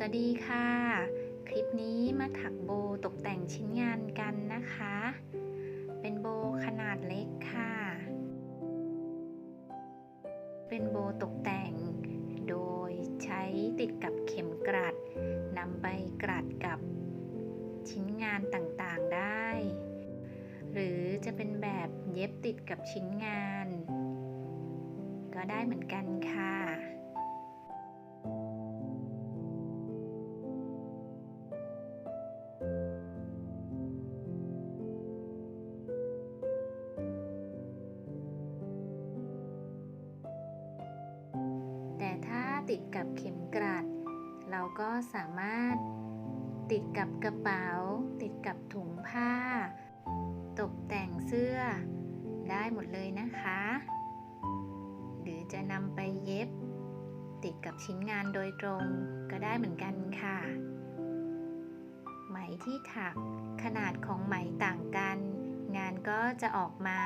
สวัสดีค่ะ คลิปนี้มาถักโบตกแต่งชิ้นงานกันนะคะ เป็นโบขนาดเล็กค่ะ เป็นโบตกแต่ง โดยใช้ติดกับเข็มกลัดนำไปกลัดกับชิ้นงานต่างๆได้ หรือจะเป็นแบบเย็บติดกับชิ้นงาน ก็ได้เหมือนกันค่ะ ติดกับเข็มกลัด เราก็สามารถติดกับกระเป๋า ติดกับถุงผ้า ตกแต่งเสื้อ ได้หมดเลยนะคะ หรือจะนำไปเย็บ ติดกับชิ้นงานโดยตรงก็ได้เหมือนกันค่ะ ไหมที่ถักขนาดของไหมต่างกัน งานก็จะออกมา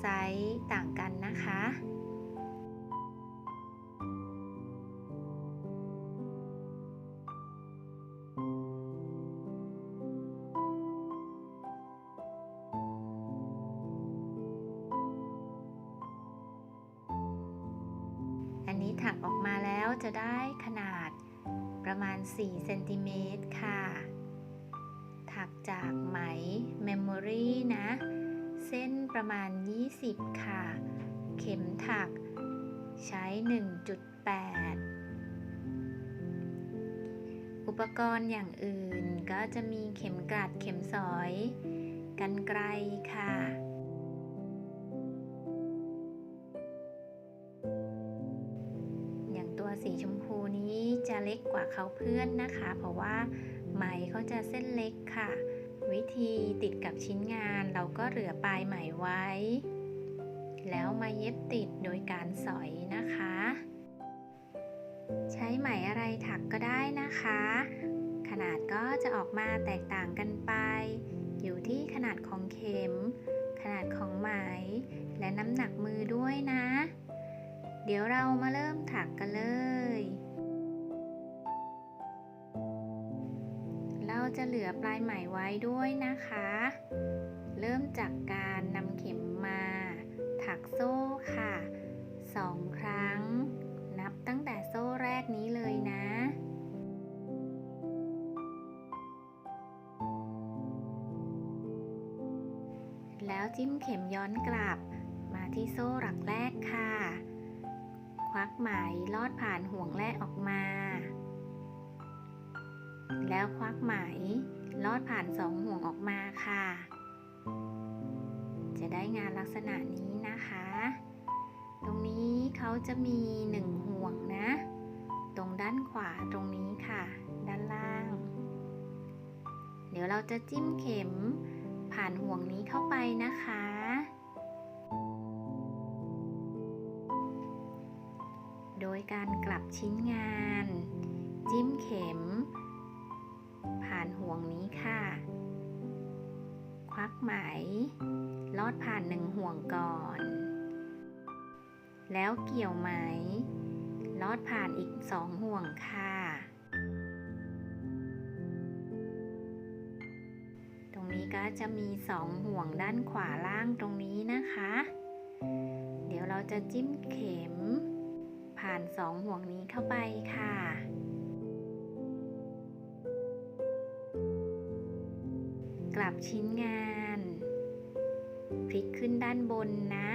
ไซส์ต่างกันนะคะ 4เซนติเมตรค่ะ ถักจากไหมเมมโมรี่นะ เส้นประมาณ 20 ค่ะ เข็มถักใช้ 1.8 อุปกรณ์อย่างอื่นก็จะมีเข็มกลัดเข็มสอย กันไกลค่ะ ล็กกว่าเขาเพื่อนนะคะ เพราะว่าไหมเขาจะเส้นเล็กค่ะ วิธีติดกับชิ้นงานเราก็เหลือปลายไหมไว้ แล้วมาเย็บติดโดยการสอยนะคะ ใช้ไหมอะไรถักก็ได้นะคะ ขนาดก็จะออกมาแตกต่างกันไป อยู่ที่ขนาดของเข็ม ขนาดของไหม และน้ำหนักมือด้วยนะ เดี๋ยวเรามาเริ่มถักกันเลย จะเหลือปลายไหมไว้ด้วยนะคะ เริ่มจากการนำเข็มมา ถักโซ่ค่ะสองครั้ง นับตั้งแต่โซ่แรกนี้เลยนะแล้วจิ้มเข็มย้อนกลับ มาที่โซ่หลักแรกค่ะ ควักไหมลอดผ่านห่วงแรกออกมา แล้วควักไหมลอดผ่านสองห่วงออกมาค่ะ จะได้งานลักษณะนี้นะคะ ตรงนี้เขาจะมีหนึ่งห่วงนะ ตรงด้านขวาตรงนี้ค่ะ ด้านล่าง เดี๋ยวเราจะจิ้มเข็มผ่านห่วงนี้เข้าไปนะคะ โดยการกลับชิ้นงาน จิ้มเข็มานห่วงนี้ค่ะ ควักไหม ลอดผ่านหนึ่งห่วงก่อน แล้วเกี่ยวไหม ลอดผ่านอีกสองห่วงค่ะ ตรงนี้ก็จะมีสองห่วงด้านขวาล่างตรงนี้นะคะ เดี๋ยวเราจะจิ้มเข็ม ผ่านสองห่วงนี้เข้าไปค่ะ ชิ้นงาน พลิกขึ้นด้านบนนะ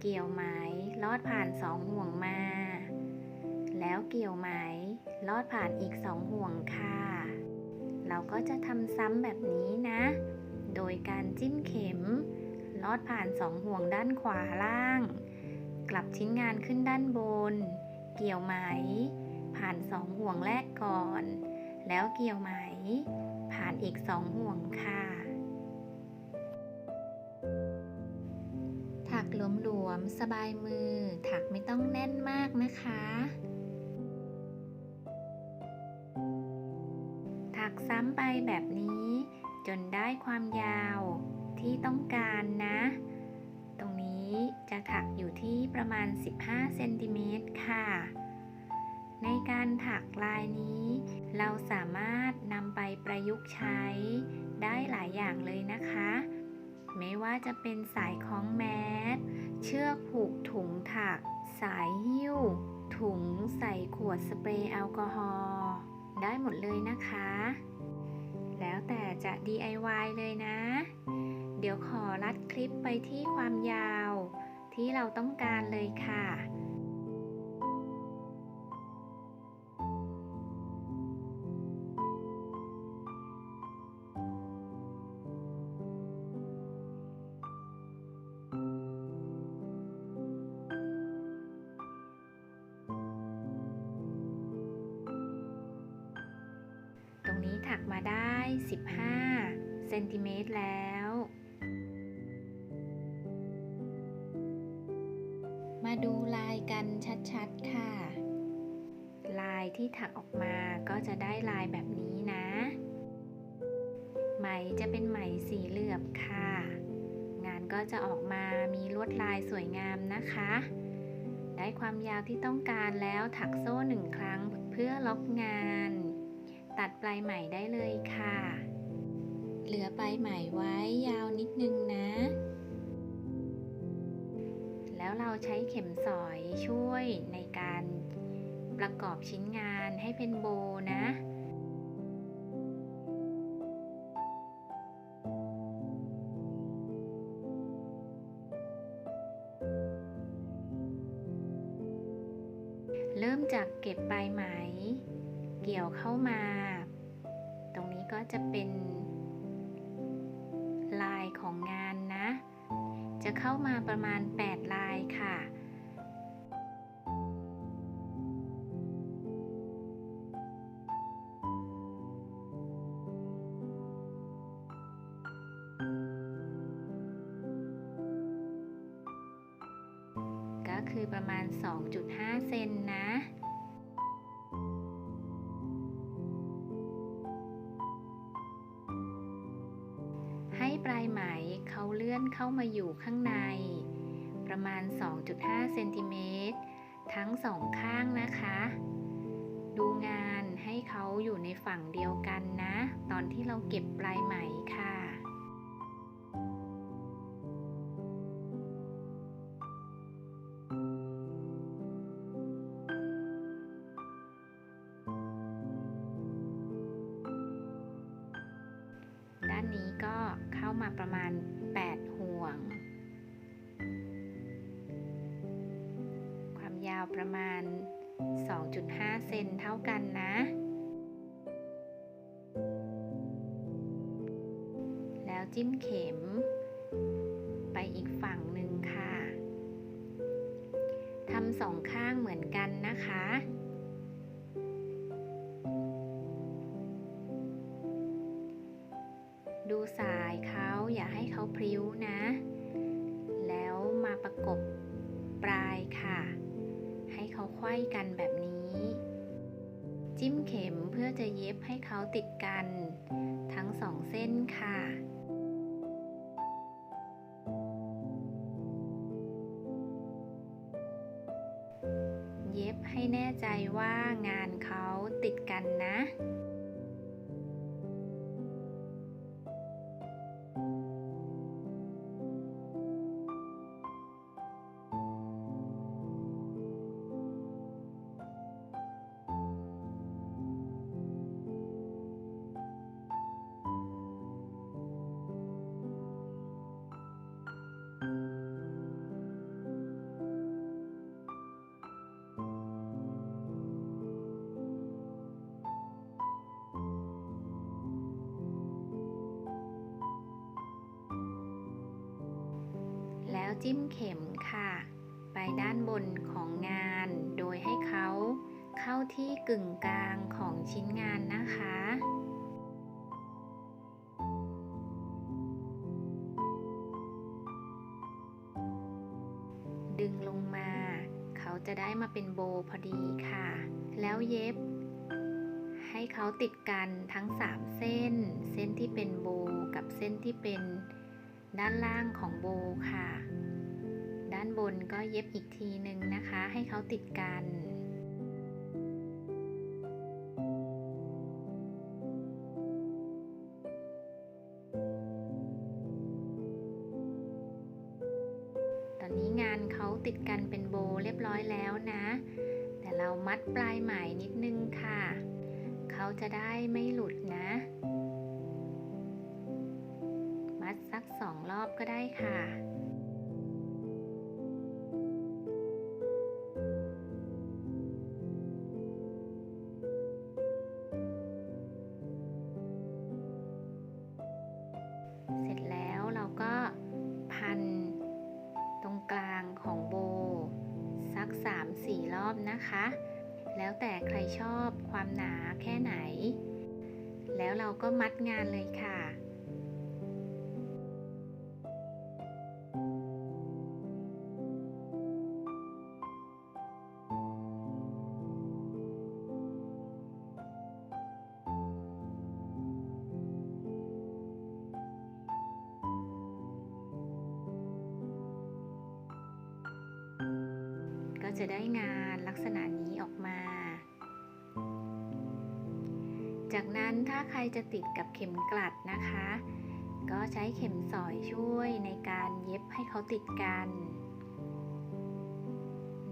เกี่ยวไหมลอดผ่านสองห่วงมา แล้วเกี่ยวไหมลอดผ่านอีกสองห่วงค่ะ เราก็จะทำซ้ำแบบนี้นะ โดยการจิ้มเข็ม ลอดผ่านสองห่วงด้านขวาล่าง กลับชิ้นงานขึ้นด้านบน เกี่ยวไหม ผ่านสองห่วงแรกก่อน แล้วเกี่ยวไหม ผ่านอีกสองห่วงค่ะ ถักหลวมๆสบายมือ ถักไม่ต้องแน่นมากนะคะ ถักซ้ำไปแบบนี้ จนได้ความยาวที่ต้องการนะ ตรงนี้จะถักอยู่ที่ประมาณ 15 เซนติเมตรค่ะ ในการถักลายนี้ เราสามารถนำไปประยุกต์ใช้ได้หลายอย่างเลยนะคะ ไม่ว่าจะเป็นสายคล้องแมสเชือกผูกถุงถัก สายหิ้ว ถุงใส่ขวดสเปรย์แอลกอฮอล์ได้หมดเลยนะคะ แล้วแต่จะ DIY เลยนะ เดี๋ยวขอรัดคลิปไปที่ความยาว ที่เราต้องการเลยค่ะ นติเมตรแล้ว มาดูลายกันชัดๆค่ะ ลายที่ถักออกมาก็จะได้ลายแบบนี้นะ ไหมจะเป็นไหมสีเหลือบค่ะ งานก็จะออกมามีลวดลายสวยงามนะคะ ได้ความยาวที่ต้องการแล้วถักโซ่หนึ่งครั้งเพื่อล็อกงาน ตัดปลายไหมได้เลยค่ะ เหลือปลายไหมไว้ยาวนิดนึงนะ แล้วเราใช้เข็มสอยช่วยในการประกอบชิ้นงานให้เป็นโบนะ ของงานนะ จะเข้ามาประมาณ 8 ลายค่ะ ไหม เขาเลื่อนเข้ามาอยู่ข้างใน ประมาณ 2.5 เซนติเมตรทั้งสองข้างนะคะ ดูงานให้เขาอยู่ในฝั่งเดียวกันนะ ตอนที่เราเก็บปลายไหมค่ะ ประมาณ 8 ห่วง ความยาวประมาณ 2.5 เซนเท่ากันนะ แล้วจิ้มเข็ม ไปอีกฝั่งหนึ่งค่ะทำสองข้างเหมือนกันนะคะ ให้แน่ใจว่างานเขาติดกันนะ จิ้มเข็มค่ะ ไปด้านบนของงาน โดยให้เขาเข้าที่กึ่งกลางของชิ้นงานนะคะดึงลงมา เขาจะได้มาเป็นโบพอดีค่ะ แล้วเย็บ ให้เขาติดกันทั้ง 3 เส้น เส้นที่เป็นโบกับเส้นที่เป็นด้านล่างของโบค่ะ บนก็เย็บอีกทีหนึ่งนะคะ ให้เขาติดกันนี้งานเขาติดกันเป็นโบเรียบร้อยแล้วนะ แต่เรามัดปลายไหมนิดนึงค่ะ เขาจะได้ไม่หลุดนะ มัดสักสองรอบก็ได้ค่ะ ชอบความหนาแค่ไหน แล้วเราก็มัดงานเลยค่ะ จากนั้นถ้าใครจะติดกับเข็มกลัดนะคะ ก็ใช้เข็มสอยช่วยในการเย็บให้เขาติดกัน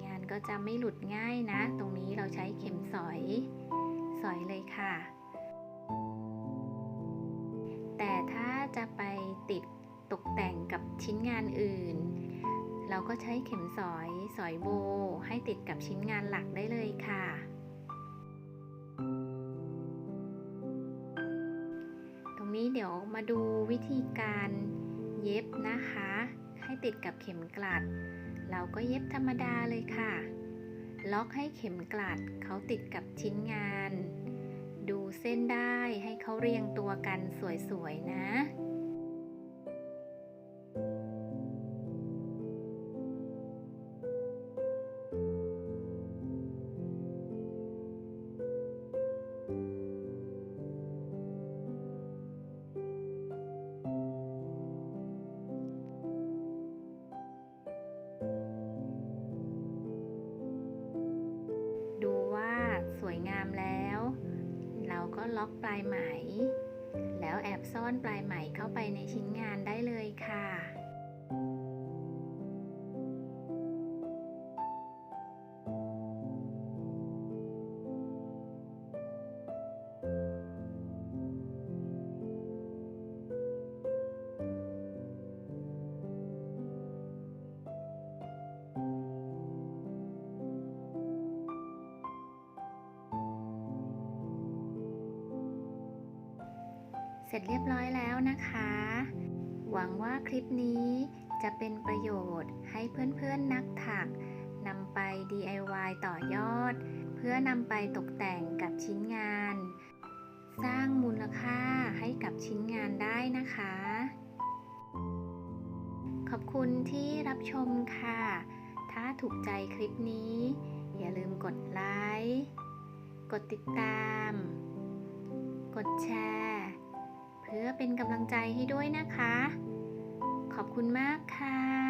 งานก็จะไม่หลุดง่ายนะ ตรงนี้เราใช้เข็มสอย สอยเลยค่ะ แต่ถ้าจะไปติดตกแต่งกับชิ้นงานอื่น เราก็ใช้เข็มสอยสอยโบให้ติดกับชิ้นงานหลักได้เลยค่ะ เดี๋ยวมาดูวิธีการเย็บนะคะ ให้ติดกับเข็มกลัด เราก็เย็บธรรมดาเลยค่ะ ล็อกให้เข็มกลัดเขาติดกับชิ้นงาน ดูเส้นได้ให้เขาเรียงตัวกันสวยๆนะ ปลายไหม แล้วแอบซ่อนปลายไหมเข้าไปในชิ้นงานได้เลยค่ะ ร็จเรียบร้อยแล้วนะคะ หวังว่าคลิปนี้จะเป็นประโยชน์ให้เพื่อนๆนักถักนำไป DIY ต่อยอด เพื่อนำไปตกแต่งกับชิ้นงาน สร้างมูลค่าให้กับชิ้นงานได้นะคะ ขอบคุณที่รับชมค่ะ ถ้าถูกใจคลิปนี้ อย่าลืมกดไลค์ กดติดตาม กดแชร์ เพื่อเป็นกำลังใจให้ด้วยนะคะ ขอบคุณมากค่ะ